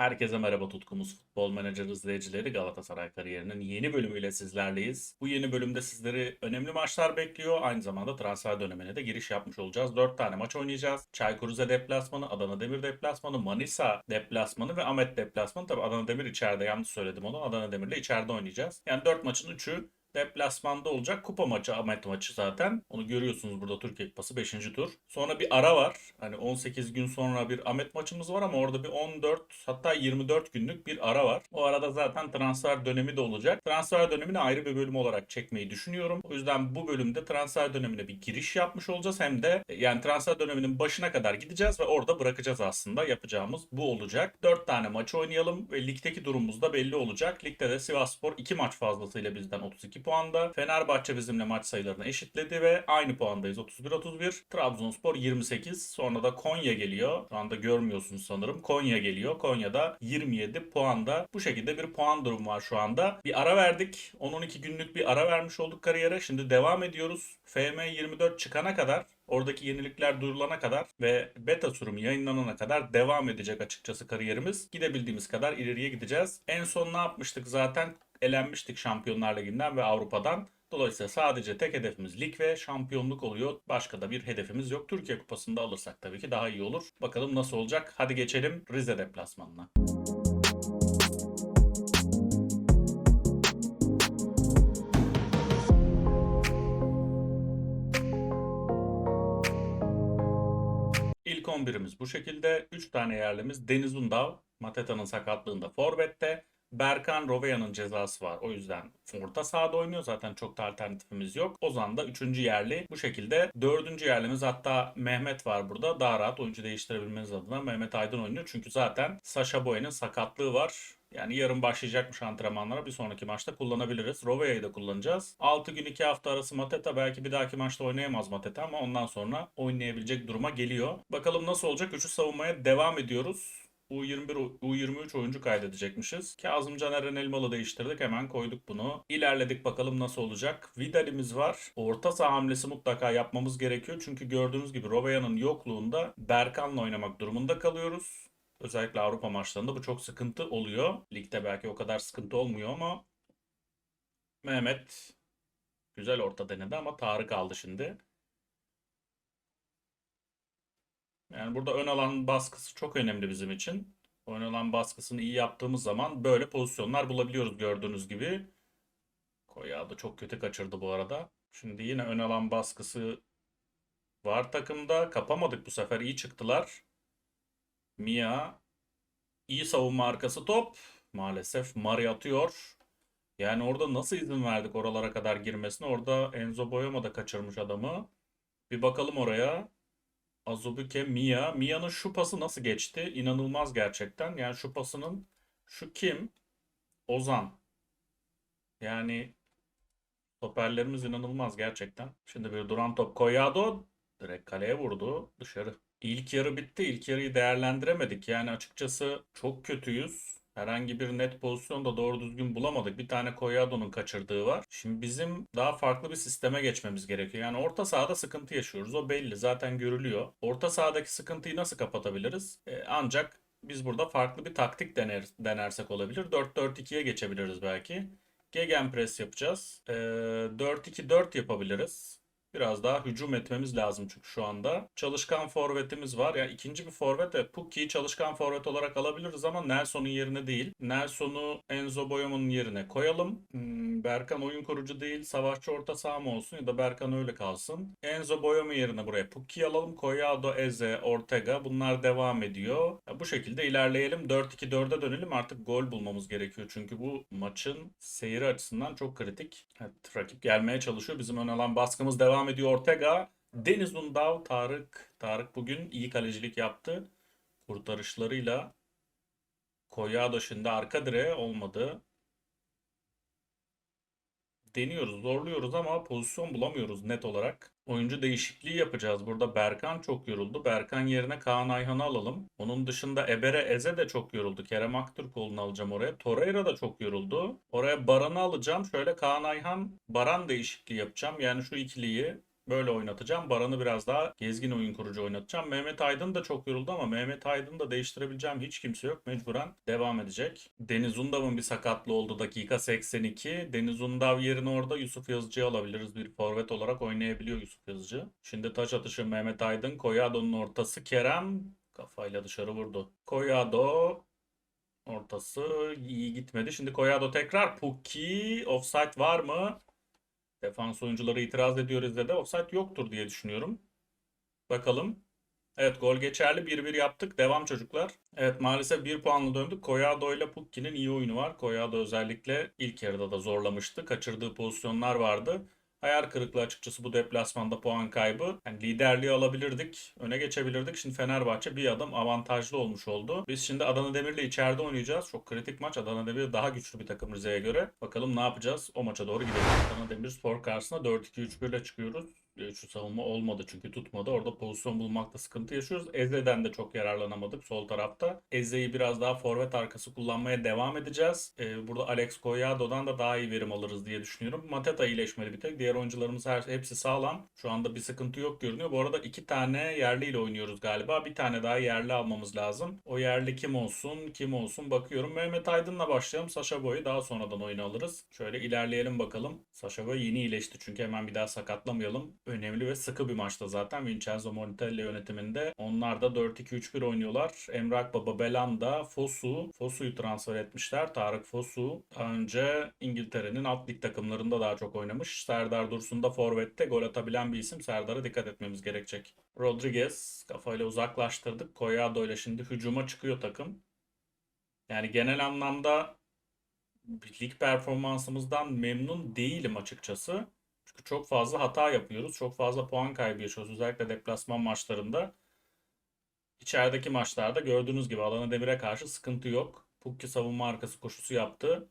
Herkese merhaba tutkumuz futbol menajer izleyicileri Galatasaray kariyerinin yeni bölümüyle sizlerleyiz. Bu yeni bölümde sizleri önemli maçlar bekliyor. Aynı zamanda transfer dönemine de giriş yapmış olacağız. 4 tane maç oynayacağız. Çaykur Rize deplasmanı, Adana Demir deplasmanı, Manisa deplasmanı ve Ahmet deplasmanı. Tabi Adana Demir içeride yanlış söyledim onu. Adana Demir'le içeride oynayacağız. Yani 4 maçın 3'ü deplasmanda olacak. Kupa maçı Ahmet maçı zaten. Onu görüyorsunuz burada Türkiye Kupası 5. tur. Sonra bir ara var. Hani 18 gün sonra bir Ahmet maçımız var ama orada bir 14 hatta 24 günlük bir ara var. O arada zaten transfer dönemi de olacak. Transfer dönemini ayrı bir bölüm olarak çekmeyi düşünüyorum. O yüzden bu bölümde transfer dönemine bir giriş yapmış olacağız. Hem de yani transfer döneminin başına kadar gideceğiz ve orada bırakacağız aslında. Yapacağımız bu olacak. 4 tane maç oynayalım ve ligdeki durumumuz da belli olacak. Ligde de Sivasspor 2 maç fazlasıyla bizden 32 puanda. Fenerbahçe bizimle maç sayılarını eşitledi ve aynı puandayız 31-31. Trabzonspor 28. Sonra da Konya geliyor. Şu anda görmüyorsunuz sanırım. Konya geliyor. Konya'da 27 puanda. Bu şekilde bir puan durumu var şu anda. Bir ara verdik. 10-12 günlük bir ara vermiş olduk kariyere. Şimdi devam ediyoruz. FM 24 çıkana kadar Oradaki yenilikler duyurulana kadar ve beta sürümü yayınlanana kadar devam edecek açıkçası kariyerimiz. Gidebildiğimiz kadar ileriye gideceğiz. En son ne yapmıştık zaten? Elenmiştik Şampiyonlar Ligi'nden ve Avrupa'dan. Dolayısıyla sadece tek hedefimiz lig ve şampiyonluk oluyor. Başka da bir hedefimiz yok. Türkiye Kupası'nda alırsak tabii ki daha iyi olur. Bakalım nasıl olacak? Hadi geçelim Rize deplasmanına. İlk 11'imiz bu şekilde. 3 tane yerlimiz Deniz Undav, Mateta'nın sakatlığında Forvet'te. Berkan Roveya'nın cezası var. O yüzden orta sahada oynuyor. Zaten çok da alternatifimiz yok. Ozan da 3. yerli. Bu şekilde 4. yerlimiz hatta Mehmet var burada. Daha rahat oyuncu değiştirebilmeniz adına Mehmet Aydın oynuyor. Çünkü zaten Sasha Boy'un sakatlığı var. Yani yarın başlayacakmış antrenmanlara bir sonraki maçta kullanabiliriz. Roveya'yı da kullanacağız. 6 gün 2 hafta arası Mateta belki bir dahaki maçta oynayamaz Mateta ama ondan sonra oynayabilecek duruma geliyor. Bakalım nasıl olacak? Üçü savunmaya devam ediyoruz. U21, U23 oyuncu kaydedecekmişiz. Kazım Caner Elmalı değiştirdik. Hemen koyduk bunu. İlerledik bakalım nasıl olacak. Vidal'imiz var. Orta saha hamlesi mutlaka yapmamız gerekiyor. Çünkü gördüğünüz gibi Roveya'nın yokluğunda Berkan'la oynamak durumunda kalıyoruz. Özellikle Avrupa maçlarında bu çok sıkıntı oluyor. Ligde belki o kadar sıkıntı olmuyor ama Mehmet güzel orta denedi ama Tarık aldı şimdi. Yani burada ön alan baskısı çok önemli bizim için. Ön alan baskısını iyi yaptığımız zaman böyle pozisyonlar bulabiliyoruz gördüğünüz gibi. Koya da çok kötü kaçırdı bu arada. Şimdi yine ön alan baskısı var takımda. Kapamadık bu sefer iyi çıktılar. Mia iyi savunma arkası top. Maalesef Mari atıyor. Yani orada nasıl izin verdik oralara kadar girmesine? Orada Enzo Boyama da kaçırmış adamı. Bir bakalım oraya. Azubuke Mia. Mia'nın şu pası nasıl geçti? İnanılmaz gerçekten. Yani şu pasının şu kim? Ozan. Yani stoperlerimiz inanılmaz gerçekten. Şimdi bir duran top Collado direkt kaleye vurdu dışarı. İlk yarı bitti. İlk yarıyı değerlendiremedik. Yani açıkçası çok kötüyüz. Herhangi bir net pozisyon da doğru düzgün bulamadık. Bir tane Collado'nun kaçırdığı var. Şimdi bizim daha farklı bir sisteme geçmemiz gerekiyor. Yani orta sahada sıkıntı yaşıyoruz. O belli. Zaten görülüyor. Orta sahadaki sıkıntıyı nasıl kapatabiliriz? Ee, ancak biz burada farklı bir taktik dener, denersek olabilir. 4-4-2'ye geçebiliriz belki. Gegenpress yapacağız. Ee, 4-2-4 yapabiliriz. Biraz daha hücum etmemiz lazım çünkü şu anda. Çalışkan forvetimiz var. Yani ikinci bir forvet de Pukki'yi çalışkan forvet olarak alabiliriz ama Nelson'un yerine değil. Nelson'u Enzo Boyama'nın yerine koyalım. Hmm, Berkan oyun kurucu değil. Savaşçı orta saha mı olsun ya da Berkan öyle kalsın. Enzo Boyama yerine buraya Pukki'yi alalım. Collado, Eze, Ortega bunlar devam ediyor. Ya bu şekilde ilerleyelim. 4-2-4'e dönelim. Artık gol bulmamız gerekiyor. Çünkü bu maçın seyri açısından çok kritik. Evet, rakip gelmeye çalışıyor. Bizim ön alan baskımız devam ediyor. Ortega, Deniz Undav, Tarık. Tarık bugün iyi kalecilik yaptı. Kurtarışlarıyla Collado şimdi arka direğe olmadı. Deniyoruz, zorluyoruz ama pozisyon bulamıyoruz net olarak. Oyuncu değişikliği yapacağız. Burada Berkan çok yoruldu. Berkan yerine Kaan Ayhan'ı alalım. Onun dışında Ebere Eze de çok yoruldu. Kerem Aktürkoğlu'nu alacağım oraya. Torreira da çok yoruldu. Oraya Baran'ı alacağım. Şöyle Kaan Ayhan, Baran değişikliği yapacağım. Yani şu ikiliyi böyle oynatacağım. Baran'ı biraz daha gezgin oyun kurucu oynatacağım. Mehmet Aydın da çok yoruldu ama Mehmet Aydın'ı da değiştirebileceğim hiç kimse yok. Mecburen devam edecek. Deniz Undav'ın bir sakatlığı oldu dakika 82. Deniz Undav yerine orada Yusuf Yazıcı'yı alabiliriz. Bir forvet olarak oynayabiliyor Yusuf Yazıcı. Şimdi taç atışı Mehmet Aydın. Koyado'nun ortası Kerem. Kafayla dışarı vurdu. Koyado ortası iyi gitmedi. Şimdi Koyado tekrar. Pukki offside var mı? Defans oyuncuları itiraz ediyor izledi. Offside yoktur diye düşünüyorum. Bakalım. Evet gol geçerli 1-1 yaptık. Devam çocuklar. Evet maalesef 1 puanla döndük. Koyado ile Pukki'nin iyi oyunu var. Koyado özellikle ilk yarıda da zorlamıştı. Kaçırdığı pozisyonlar vardı. Hayal kırıklığı açıkçası bu deplasmanda puan kaybı. Yani liderliği alabilirdik. Öne geçebilirdik. Şimdi Fenerbahçe bir adım avantajlı olmuş oldu. Biz şimdi Adana Demir'le içeride oynayacağız. Çok kritik maç. Adana Demir daha güçlü bir takım Rize'ye göre. Bakalım ne yapacağız? O maça doğru gidelim. Adana Demir spor karşısına 4-2-3-1 ile çıkıyoruz. Üçlü savunma olmadı çünkü tutmadı. Orada pozisyon bulmakta sıkıntı yaşıyoruz. Eze'den de çok yararlanamadık sol tarafta. Eze'yi biraz daha forvet arkası kullanmaya devam edeceğiz. Ee, burada Alex Collado'dan da daha iyi verim alırız diye düşünüyorum. Mateta iyileşmeli bir tek. Diğer oyuncularımız her, hepsi sağlam. Şu anda bir sıkıntı yok görünüyor. Bu arada iki tane yerliyle oynuyoruz galiba. Bir tane daha yerli almamız lazım. O yerli kim olsun kim olsun bakıyorum. Mehmet Aydın'la başlayalım. Saşa Boy'u daha sonradan oyuna alırız. Şöyle ilerleyelim bakalım. Saşa Boy yeni iyileşti çünkü hemen bir daha sakatlamayalım önemli ve sıkı bir maçta zaten Vincenzo Montella yönetiminde. Onlar da 4-2-3-1 oynuyorlar. Emrak Baba Belanda, Fosu, Fosu'yu transfer etmişler. Tarık Fosu daha önce İngiltere'nin alt lig takımlarında daha çok oynamış. Serdar Dursun da forvette gol atabilen bir isim. Serdar'a dikkat etmemiz gerekecek. Rodriguez kafayla uzaklaştırdık. Collado ile şimdi hücuma çıkıyor takım. Yani genel anlamda lig performansımızdan memnun değilim açıkçası. Çünkü çok fazla hata yapıyoruz. Çok fazla puan kaybı yaşıyoruz. Özellikle deplasman maçlarında. İçerideki maçlarda gördüğünüz gibi Adana Demir'e karşı sıkıntı yok. Pukki savunma arkası koşusu yaptı.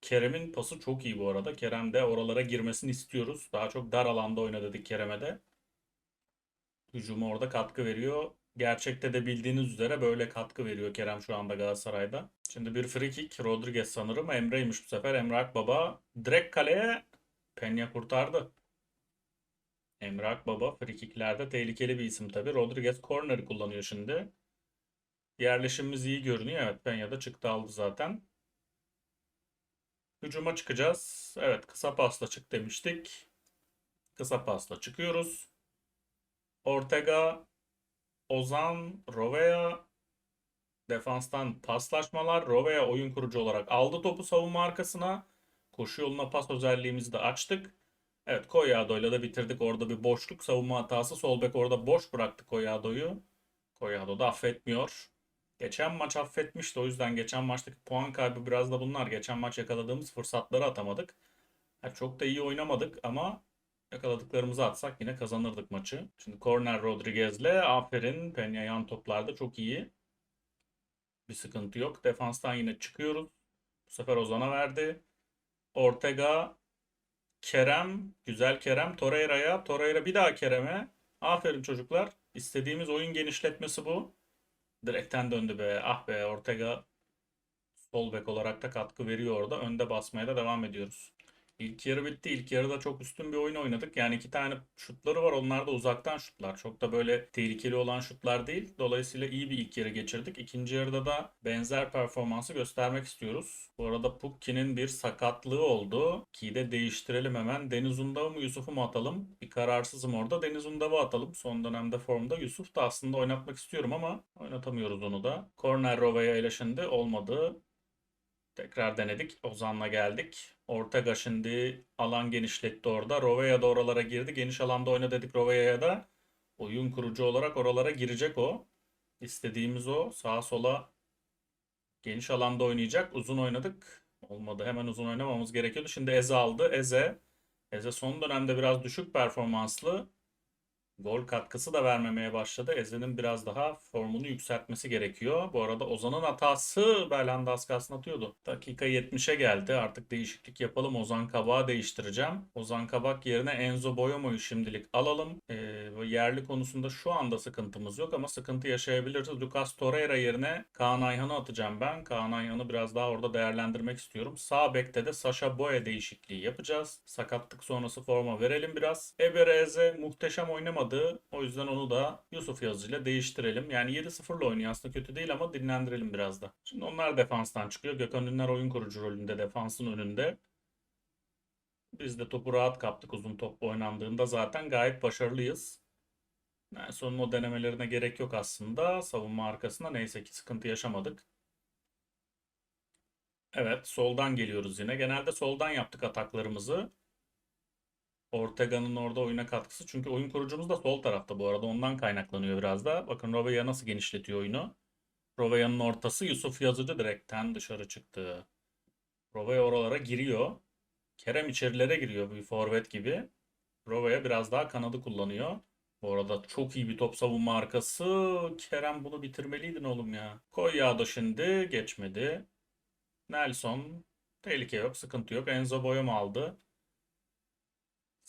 Kerem'in pası çok iyi bu arada. Kerem de oralara girmesini istiyoruz. Daha çok dar alanda oyna dedik Kerem'e de. Hücuma orada katkı veriyor. Gerçekte de bildiğiniz üzere böyle katkı veriyor Kerem şu anda Galatasaray'da. Şimdi bir free kick. Rodriguez sanırım. Emre'ymiş bu sefer. Emre Akbaba. Direkt kaleye Penya kurtardı. Emre Akbaba frikiklerde tehlikeli bir isim tabi. Rodriguez corner'ı kullanıyor şimdi. Yerleşimimiz iyi görünüyor. Evet Penya da çıktı aldı zaten. Hücuma çıkacağız. Evet kısa pasla çık demiştik. Kısa pasla çıkıyoruz. Ortega, Ozan, Rovea defanstan paslaşmalar. Rovea oyun kurucu olarak aldı topu savunma arkasına. Koşu yoluna pas özelliğimizi de açtık. Evet Koyado'yla da bitirdik. Orada bir boşluk savunma hatası. Sol bek orada boş bıraktı Koyado'yu. Koyado da affetmiyor. Geçen maç affetmişti. O yüzden geçen maçtaki puan kaybı biraz da bunlar. Geçen maç yakaladığımız fırsatları atamadık. Yani çok da iyi oynamadık ama yakaladıklarımızı atsak yine kazanırdık maçı. Şimdi Corner Rodriguez'le aferin. Penya yan toplarda çok iyi. Bir sıkıntı yok. Defanstan yine çıkıyoruz. Bu sefer Ozan'a verdi. Ortega, Kerem, güzel Kerem, Torreira'ya, Torreira bir daha Kerem'e. Aferin çocuklar. İstediğimiz oyun genişletmesi bu. Direkten döndü be. Ah be Ortega sol bek olarak da katkı veriyor orada. Önde basmaya da devam ediyoruz. İlk yarı bitti. İlk yarıda çok üstün bir oyun oynadık. Yani iki tane şutları var. Onlar da uzaktan şutlar. Çok da böyle tehlikeli olan şutlar değil. Dolayısıyla iyi bir ilk yarı geçirdik. İkinci yarıda da benzer performansı göstermek istiyoruz. Bu arada Pukki'nin bir sakatlığı oldu. Ki de değiştirelim hemen. Deniz Undav'ı mı Yusuf'u mu atalım? Bir kararsızım orada. Deniz Undav'ı atalım. Son dönemde formda. Yusuf da aslında oynatmak istiyorum ama oynatamıyoruz onu da. Corner Rova'ya ile olmadı. Tekrar denedik. Ozan'la geldik. Ortega şimdi alan genişletti orada. Rovea da oralara girdi. Geniş alanda oyna dedik Rovea'ya da. Oyun kurucu olarak oralara girecek o. İstediğimiz o. Sağa sola geniş alanda oynayacak. Uzun oynadık. Olmadı. Hemen uzun oynamamız gerekiyordu. Şimdi Eze aldı. Eze. Eze son dönemde biraz düşük performanslı. Gol katkısı da vermemeye başladı. Eze'nin biraz daha formunu yükseltmesi gerekiyor. Bu arada Ozan'ın hatası Belhanda az atıyordu. Dakika 70'e geldi. Artık değişiklik yapalım. Ozan Kabak'ı değiştireceğim. Ozan Kabak yerine Enzo Boyamo'yu şimdilik alalım. Ee, yerli konusunda şu anda sıkıntımız yok ama sıkıntı yaşayabiliriz. Lucas Torreira yerine Kaan Ayhan'ı atacağım ben. Kaan Ayhan'ı biraz daha orada değerlendirmek istiyorum. Sağ bekte de Sasha Boya değişikliği yapacağız. Sakatlık sonrası forma verelim biraz. Ebereze muhteşem oynamadı. O yüzden onu da Yusuf Yazıcı ile değiştirelim. Yani 7-0'la oynuyor aslında kötü değil ama dinlendirelim biraz da. Şimdi onlar defanstan çıkıyor. Gökhan Ünler oyun kurucu rolünde defansın önünde. Biz de topu rahat kaptık uzun top oynandığında zaten gayet başarılıyız. Yani sonun o denemelerine gerek yok aslında. Savunma arkasında neyse ki sıkıntı yaşamadık. Evet soldan geliyoruz yine. Genelde soldan yaptık ataklarımızı. Ortega'nın orada oyuna katkısı. Çünkü oyun kurucumuz da sol tarafta bu arada. Ondan kaynaklanıyor biraz da. Bakın Rovella nasıl genişletiyor oyunu. Rovella'nın ortası Yusuf Yazıcı direkten dışarı çıktı. Rovella oralara giriyor. Kerem içerilere giriyor bir forvet gibi. Rovella biraz daha kanadı kullanıyor. Bu arada çok iyi bir top savunma arkası. Kerem bunu bitirmeliydin oğlum ya. Koy yağda şimdi. Geçmedi. Nelson. Tehlike yok. Sıkıntı yok. Enzo Boyum aldı.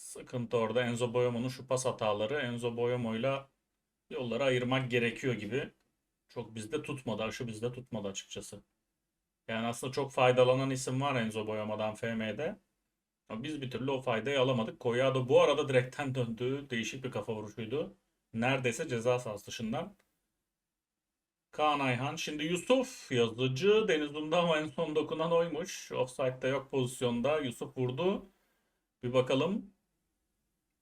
Sıkıntı orada. Enzo Boyamo'nun şu pas hataları. Enzo Boyamo'yla yolları ayırmak gerekiyor gibi. Çok bizde tutmadı. Aşı bizde tutmadı açıkçası. Yani aslında çok faydalanan isim var Enzo Boyamo'dan FM'de. Ama biz bir türlü o faydayı alamadık. Koyado bu arada direkten döndü. Değişik bir kafa vuruşuydu. Neredeyse ceza sahası dışından. Kaan Ayhan. Şimdi Yusuf yazıcı. Deniz Undama en son dokunan oymuş. Offside'da yok pozisyonda. Yusuf vurdu. Bir bakalım.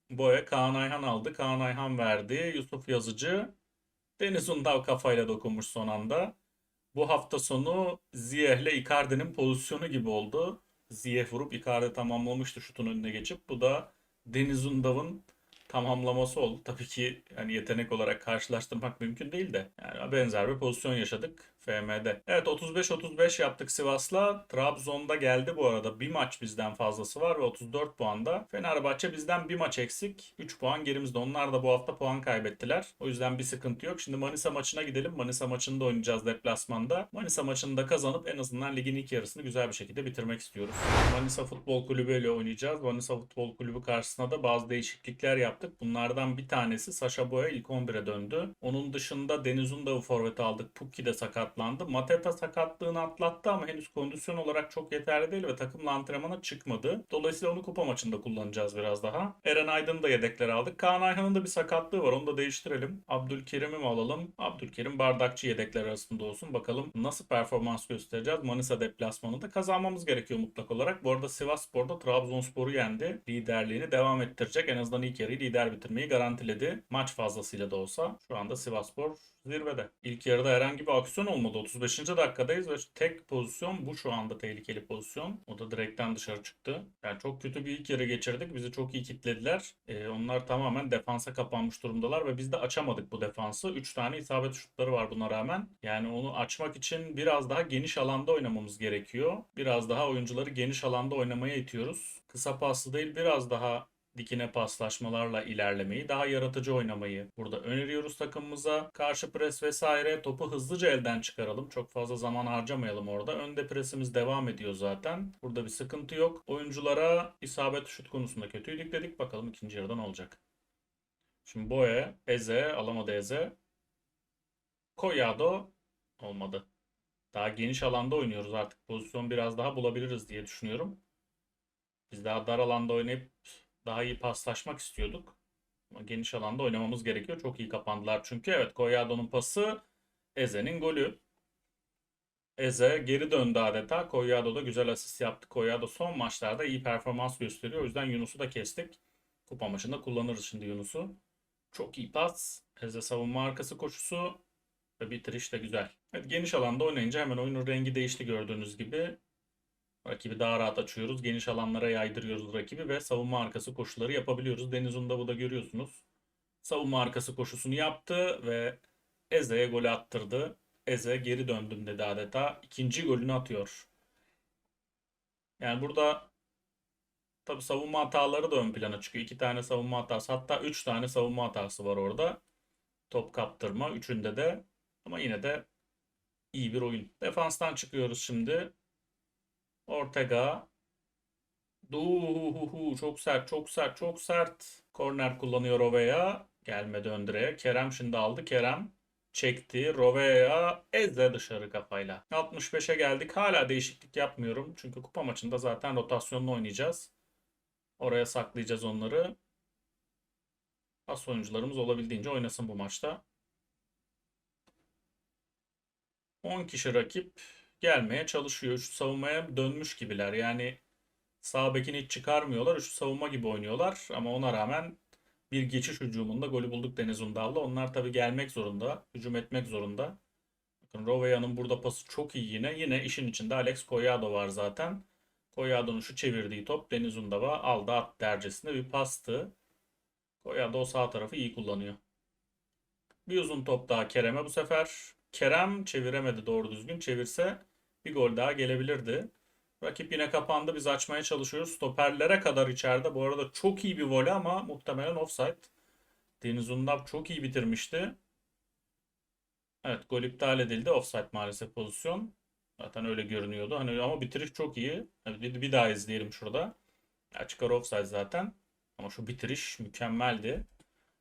Boya Kaan Ayhan aldı. Kaan Ayhan verdi. Yusuf Yazıcı. Deniz Undav kafayla dokunmuş son anda. Bu hafta sonu Ziyeh'le Icardi'nin pozisyonu gibi oldu. Ziyeh vurup Icardi tamamlamıştı şutun önüne geçip. Bu da Deniz Undav'ın tamamlaması oldu. Tabii ki yani yetenek olarak karşılaştırmak mümkün değil de. Yani benzer bir pozisyon yaşadık FM'de. Evet 35-35 yaptık Sivas'la. Trabzon'da geldi bu arada. Bir maç bizden fazlası var ve 34 puanda. Fenerbahçe bizden bir maç eksik. 3 puan gerimizde. Onlar da bu hafta puan kaybettiler. O yüzden bir sıkıntı yok. Şimdi Manisa maçına gidelim. Manisa maçında oynayacağız deplasmanda. Manisa maçında kazanıp en azından ligin ilk yarısını güzel bir şekilde bitirmek istiyoruz. Manisa Futbol Kulübü ile oynayacağız. Manisa Futbol Kulübü karşısında da bazı değişiklikler yaptık. Bunlardan bir tanesi Sasha Boya ilk 11'e döndü. Onun dışında Deniz Undav'ı forvet aldık. Pukki de sakatlandı. Mateta sakatlığını atlattı ama henüz kondisyon olarak çok yeterli değil ve takımla antrenmana çıkmadı. Dolayısıyla onu kupa maçında kullanacağız biraz daha. Eren Aydın'ı da yedeklere aldık. Kaan Ayhan'ın da bir sakatlığı var. Onu da değiştirelim. Abdülkerim'i mi alalım? Abdülkerim bardakçı yedekler arasında olsun. Bakalım nasıl performans göstereceğiz. Manisa deplasmanında kazanmamız gerekiyor mutlak olarak. Bu arada Sivas Spor'da Trabzonspor'u yendi. Liderliğini devam ettirecek. En azından ilk yarıyı lider bitirmeyi garantiledi. Maç fazlasıyla da olsa. Şu anda Sivas Spor zirvede. İlk yarıda herhangi bir aksiyon olmadı. 35. dakikadayız ve tek pozisyon bu şu anda tehlikeli pozisyon. O da direkten dışarı çıktı. Yani çok kötü bir ilk yarı geçirdik. Bizi çok iyi kitlediler. Ee, onlar tamamen defansa kapanmış durumdalar ve biz de açamadık bu defansı. 3 tane isabet şutları var buna rağmen. Yani onu açmak için biraz daha geniş alanda oynamamız gerekiyor. Biraz daha oyuncuları geniş alanda oynamaya itiyoruz. Kısa paslı değil biraz daha dikine paslaşmalarla ilerlemeyi, daha yaratıcı oynamayı burada öneriyoruz takımımıza. Karşı pres vesaire topu hızlıca elden çıkaralım. Çok fazla zaman harcamayalım orada. Önde presimiz devam ediyor zaten. Burada bir sıkıntı yok. Oyunculara isabet şut konusunda kötüydük dedik. Bakalım ikinci yarıda olacak. Şimdi Boye, Eze, alamadı Eze. Koyado olmadı. Daha geniş alanda oynuyoruz artık. Pozisyon biraz daha bulabiliriz diye düşünüyorum. Biz daha dar alanda oynayıp daha iyi paslaşmak istiyorduk. Ama geniş alanda oynamamız gerekiyor. Çok iyi kapandılar çünkü. Evet Koyado'nun pası Eze'nin golü. Eze geri döndü adeta. Koyado da güzel asist yaptı. Koyado son maçlarda iyi performans gösteriyor. O yüzden Yunus'u da kestik. Kupa maçında kullanırız şimdi Yunus'u. Çok iyi pas. Eze savunma arkası koşusu. Ve bitiriş de güzel. Evet, geniş alanda oynayınca hemen oyunun rengi değişti gördüğünüz gibi. Rakibi daha rahat açıyoruz. Geniş alanlara yaydırıyoruz rakibi ve savunma arkası koşuları yapabiliyoruz. Deniz Unda bu da görüyorsunuz. Savunma arkası koşusunu yaptı ve Eze'ye gol attırdı. Eze geri döndüm dedi adeta. İkinci golünü atıyor. Yani burada Tabii savunma hataları da ön plana çıkıyor. İki tane savunma hatası hatta üç tane savunma hatası var orada. Top kaptırma üçünde de ama yine de iyi bir oyun. Defanstan çıkıyoruz şimdi. Ortega. Duhuhuhu çok sert çok sert çok sert. Korner kullanıyor Rovea. Gelmedi ön direğe. Kerem şimdi aldı. Kerem çekti. Rovea ezle dışarı kafayla. 65'e geldik. Hala değişiklik yapmıyorum. Çünkü kupa maçında zaten rotasyonla oynayacağız. Oraya saklayacağız onları. As oyuncularımız olabildiğince oynasın bu maçta. 10 kişi rakip gelmeye çalışıyor. Üçlü savunmaya dönmüş gibiler. Yani sağ bekini hiç çıkarmıyorlar. Üçlü savunma gibi oynuyorlar. Ama ona rağmen bir geçiş hücumunda golü bulduk Deniz Undal'la. Onlar tabii gelmek zorunda. Hücum etmek zorunda. Bakın Rovea'nın burada pası çok iyi yine. Yine işin içinde Alex Collado var zaten. Collado'nun şu çevirdiği top Deniz Undal'a aldı at dercesinde bir pastı. Collado o sağ tarafı iyi kullanıyor. Bir uzun top daha Kerem'e bu sefer. Kerem çeviremedi doğru düzgün. Çevirse bir gol daha gelebilirdi. Rakip yine kapandı. Biz açmaya çalışıyoruz. Stoperlere kadar içeride. Bu arada çok iyi bir voley ama muhtemelen offside. Deniz Undap çok iyi bitirmişti. Evet gol iptal edildi. Offside maalesef pozisyon. Zaten öyle görünüyordu. Hani ama bitiriş çok iyi. Bir, bir daha izleyelim şurada. Açık ara offside zaten. Ama şu bitiriş mükemmeldi.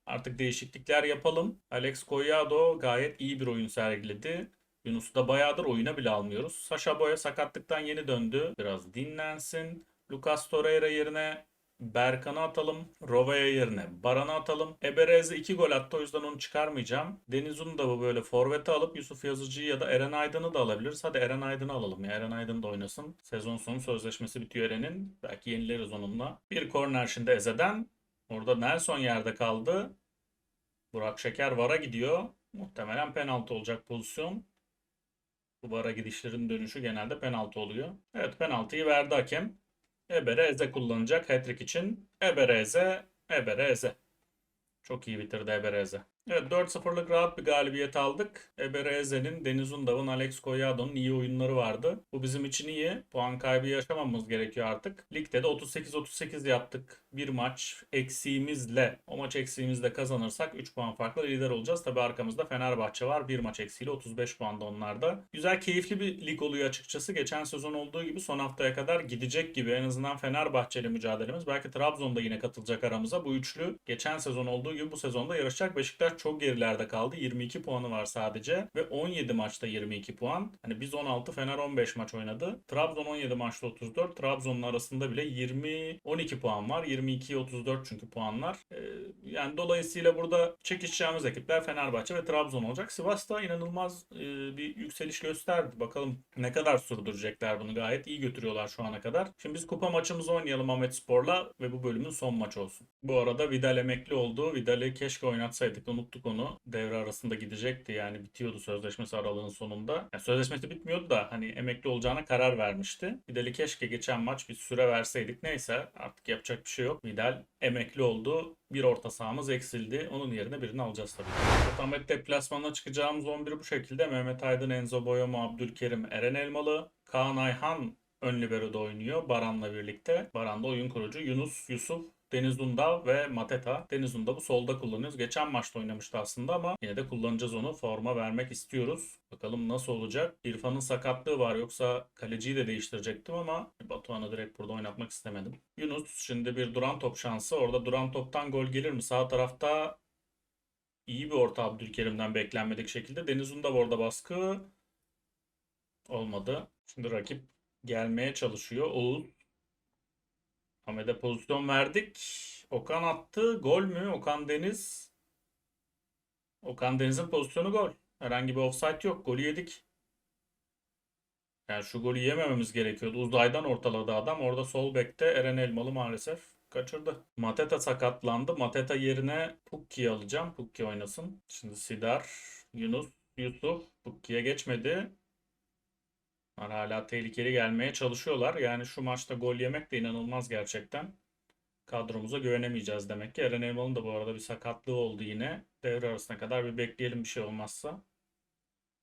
Artık değişiklikler yapalım. Alex Collado gayet iyi bir oyun sergiledi. Yunus'u da bayağıdır oyuna bile almıyoruz. Sasha Boya sakatlıktan yeni döndü. Biraz dinlensin. Lucas Torreira yerine Berkan'ı atalım. Rova'ya yerine Baran'ı atalım. Eberez'e 2 gol attı o yüzden onu çıkarmayacağım. Deniz da bu böyle forvete alıp Yusuf Yazıcı'yı ya da Eren Aydın'ı da alabiliriz. Hadi Eren Aydın'ı alalım ya. Eren Aydın da oynasın. Sezon sonu sözleşmesi bitiyor Eren'in. Belki yenileriz onunla. Bir korner şimdi Eze'den. Orada Nelson yerde kaldı. Burak Şeker VAR'a gidiyor. Muhtemelen penaltı olacak pozisyon. Bu VAR'a gidişlerin dönüşü genelde penaltı oluyor. Evet penaltıyı verdi hakem. Ebereze kullanacak hat-trick için. Ebereze, Ebereze. Çok iyi bitirdi Ebereze. Evet 4-0'lık rahat bir galibiyet aldık. Ebereze'nin, Deniz Undav'ın, Alex Collado'nun iyi oyunları vardı. Bu bizim için iyi. Puan kaybı yaşamamamız gerekiyor artık. Ligde de 38-38 yaptık. Bir maç eksiğimizle, o maç eksiğimizle kazanırsak 3 puan farklı lider olacağız. Tabi arkamızda Fenerbahçe var. Bir maç eksiğiyle 35 puanda onlarda. Güzel, keyifli bir lig oluyor açıkçası. Geçen sezon olduğu gibi son haftaya kadar gidecek gibi. En azından Fenerbahçeli mücadelemiz. Belki Trabzon'da yine katılacak aramıza. Bu üçlü geçen sezon olduğu gibi bu sezonda yarışacak. Beşiktaş çok gerilerde kaldı. 22 puanı var sadece ve 17 maçta 22 puan. Hani biz 16, Fener 15 maç oynadı. Trabzon 17 maçta 34. Trabzon'un arasında bile 20 12 puan var. 22 34 çünkü puanlar. Ee, yani dolayısıyla burada çekişeceğimiz ekipler Fenerbahçe ve Trabzon olacak. Sivas da inanılmaz e, bir yükseliş gösterdi. Bakalım ne kadar sürdürecekler bunu. Gayet iyi götürüyorlar şu ana kadar. Şimdi biz kupa maçımızı oynayalım Ahmet Spor'la ve bu bölümün son maçı olsun. Bu arada Vidal emekli oldu. Vidal'i keşke oynatsaydık. Unuttuk onu. Devre arasında gidecekti yani bitiyordu sözleşmesi aralığın sonunda. Yani sözleşmesi bitmiyordu da hani emekli olacağına karar vermişti. Vidal'i keşke geçen maç bir süre verseydik. Neyse artık yapacak bir şey yok. Vidal emekli oldu. Bir orta sahamız eksildi. Onun yerine birini alacağız tabii. Ahmet deplasmanına çıkacağımız 11 bu şekilde. Mehmet Aydın, Enzo Boyama, Abdülkerim, Eren Elmalı, Kaan Ayhan ön libero'da oynuyor Baran'la birlikte. Baran da oyun kurucu. Yunus, Yusuf, Deniz Undav ve Mateta. Deniz Undav'ı solda kullanıyoruz. Geçen maçta oynamıştı aslında ama yine de kullanacağız onu. Forma vermek istiyoruz. Bakalım nasıl olacak. İrfan'ın sakatlığı var yoksa kaleciyi de değiştirecektim ama Batuhan'ı direkt burada oynatmak istemedim. Yunus şimdi bir duran top şansı. Orada duran toptan gol gelir mi? Sağ tarafta iyi bir orta Abdülkerim'den beklenmedik şekilde. Deniz Undav orada baskı. Olmadı. Şimdi rakip gelmeye çalışıyor. Oğuz Ahmet'e pozisyon verdik. Okan attı. Gol mü? Okan Deniz. Okan Deniz'in pozisyonu gol. Herhangi bir offside yok. Golü yedik. Yani şu golü yemememiz gerekiyordu. Uzaydan ortaladı adam. Orada sol bekte Eren Elmalı maalesef kaçırdı. Mateta sakatlandı. Mateta yerine Pukki'yi alacağım. Pukki oynasın. Şimdi Sidar, Yunus, Yusuf. Pukki'ye geçmedi. Bunlar hala tehlikeli gelmeye çalışıyorlar. Yani şu maçta gol yemek de inanılmaz gerçekten. Kadromuza güvenemeyeceğiz demek ki. Eren Elmalı'nın da bu arada bir sakatlığı oldu yine. Devre arasına kadar bir bekleyelim bir şey olmazsa.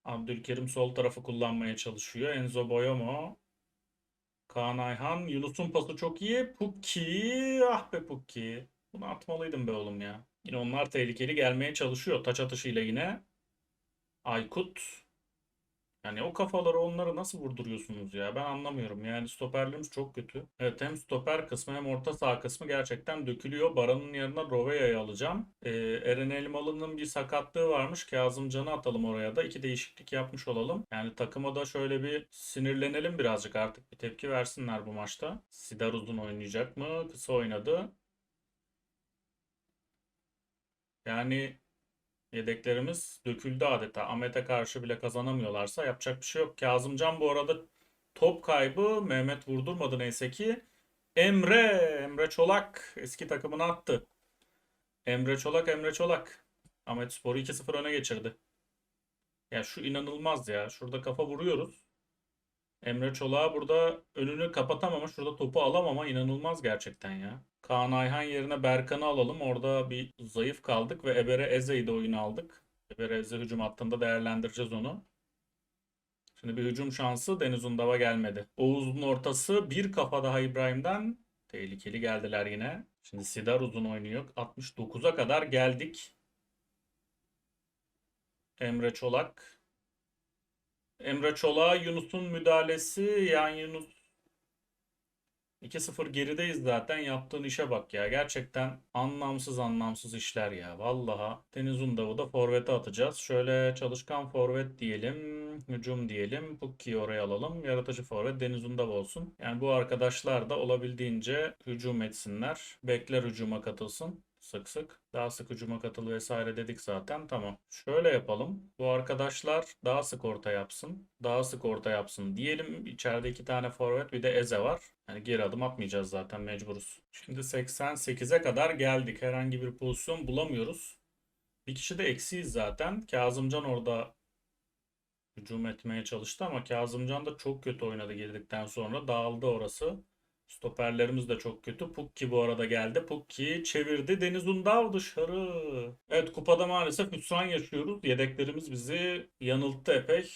Abdülkerim sol tarafı kullanmaya çalışıyor. Enzo Boyomo. Kaan Ayhan. Yunus'un pası çok iyi. Pukki. Ah be Pukki. Bunu atmalıydım be oğlum ya. Yine onlar tehlikeli gelmeye çalışıyor. Taç atışıyla yine. Aykut. Yani o kafaları onları nasıl vurduruyorsunuz ya? Ben anlamıyorum. Yani stoperlerimiz çok kötü. Evet hem stoper kısmı hem orta saha kısmı gerçekten dökülüyor. Baran'ın yerine Roveya'yı alacağım. Ee, Eren Elmalı'nın bir sakatlığı varmış. Kazımcan'ı atalım oraya da. İki değişiklik yapmış olalım. Yani takıma da şöyle bir sinirlenelim birazcık artık. Bir tepki versinler bu maçta. Sidar uzun oynayacak mı? Kısa oynadı. Yani Yedeklerimiz döküldü adeta. Ahmet'e karşı bile kazanamıyorlarsa yapacak bir şey yok. Kazımcan bu arada top kaybı. Mehmet vurdurmadı neyse ki. Emre, Emre Çolak eski takımını attı. Emre Çolak, Emre Çolak. Ahmet Spor'u 2-0 öne geçirdi. Ya şu inanılmaz ya. Şurada kafa vuruyoruz. Emre Çolak'a burada önünü kapatamama, şurada topu alamama inanılmaz gerçekten ya. Kaan Ayhan yerine Berkan'ı alalım. Orada bir zayıf kaldık ve Ebere Eze'yi de oyuna aldık. Ebere Eze hücum hattında değerlendireceğiz onu. Şimdi bir hücum şansı Deniz Undav'a gelmedi. Oğuz'un ortası bir kafa daha İbrahim'den. Tehlikeli geldiler yine. Şimdi Sidar uzun oynuyor. 69'a kadar geldik. Emre Çolak. Emre Çolak'a Yunus'un müdahalesi. Yani Yunus 2-0 gerideyiz zaten. Yaptığın işe bak ya. Gerçekten anlamsız anlamsız işler ya. Vallaha Deniz Undav'ı da forvete atacağız. Şöyle çalışkan forvet diyelim. Hücum diyelim. Pukki'yi oraya alalım. Yaratıcı forvet Deniz Undav olsun. Yani bu arkadaşlar da olabildiğince hücum etsinler. Bekler hücuma katılsın sık sık. Daha sık hücuma katıl vesaire dedik zaten. Tamam. Şöyle yapalım. Bu arkadaşlar daha sık orta yapsın. Daha sık orta yapsın. Diyelim içeride iki tane forvet bir de Eze var. Yani geri adım atmayacağız zaten mecburuz. Şimdi 88'e kadar geldik. Herhangi bir pozisyon bulamıyoruz. Bir kişi de eksiyiz zaten. Kazımcan orada hücum etmeye çalıştı ama Kazımcan da çok kötü oynadı girdikten sonra. Dağıldı orası. Stoperlerimiz de çok kötü. Pukki bu arada geldi. Pukki çevirdi. Deniz Undav dışarı. Evet kupada maalesef hüsran yaşıyoruz. Yedeklerimiz bizi yanılttı epey.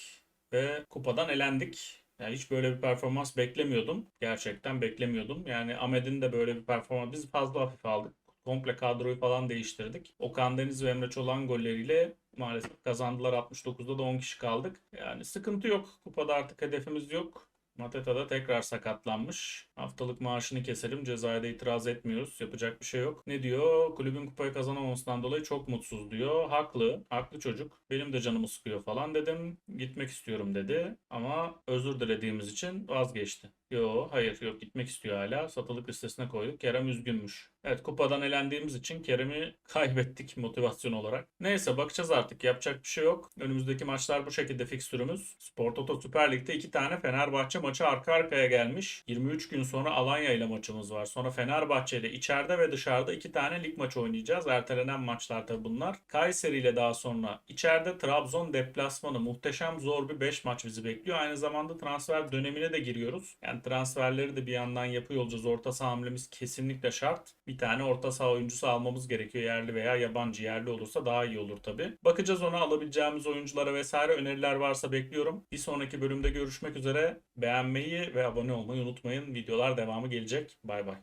Ve kupadan elendik. Yani hiç böyle bir performans beklemiyordum. Gerçekten beklemiyordum. Yani Ahmet'in de böyle bir performans. Biz fazla hafif aldık. Komple kadroyu falan değiştirdik. Okan Deniz ve Emre Çolan golleriyle maalesef kazandılar. 69'da da 10 kişi kaldık. Yani sıkıntı yok. Kupada artık hedefimiz yok. Mateta da tekrar sakatlanmış. Haftalık maaşını keselim. Cezaya da itiraz etmiyoruz. Yapacak bir şey yok. Ne diyor? Kulübün kupayı kazanamamasından dolayı çok mutsuz diyor. Haklı. Haklı çocuk. Benim de canımı sıkıyor falan dedim. Gitmek istiyorum dedi. Ama özür dilediğimiz için vazgeçti. Yo hayır yok gitmek istiyor hala. Satılık listesine koyduk. Kerem üzgünmüş. Evet kupadan elendiğimiz için Kerem'i kaybettik motivasyon olarak. Neyse bakacağız artık yapacak bir şey yok. Önümüzdeki maçlar bu şekilde fikstürümüz. Spor Toto Süper Lig'de iki tane Fenerbahçe maçı arka arkaya gelmiş. 23 gün sonra Alanya ile maçımız var. Sonra Fenerbahçe ile içeride ve dışarıda iki tane lig maçı oynayacağız. Ertelenen maçlar tabi bunlar. Kayseri ile daha sonra içeride Trabzon deplasmanı muhteşem zor bir 5 maç bizi bekliyor. Aynı zamanda transfer dönemine de giriyoruz. Yani transferleri de bir yandan yapıyor olacağız. Orta saha hamlemiz kesinlikle şart. Bir tane orta saha oyuncusu almamız gerekiyor. Yerli veya yabancı. Yerli olursa daha iyi olur tabi. Bakacağız ona alabileceğimiz oyunculara vesaire öneriler varsa bekliyorum. Bir sonraki bölümde görüşmek üzere. Beğenmeyi ve abone olmayı unutmayın. Videolar devamı gelecek. Bay bay.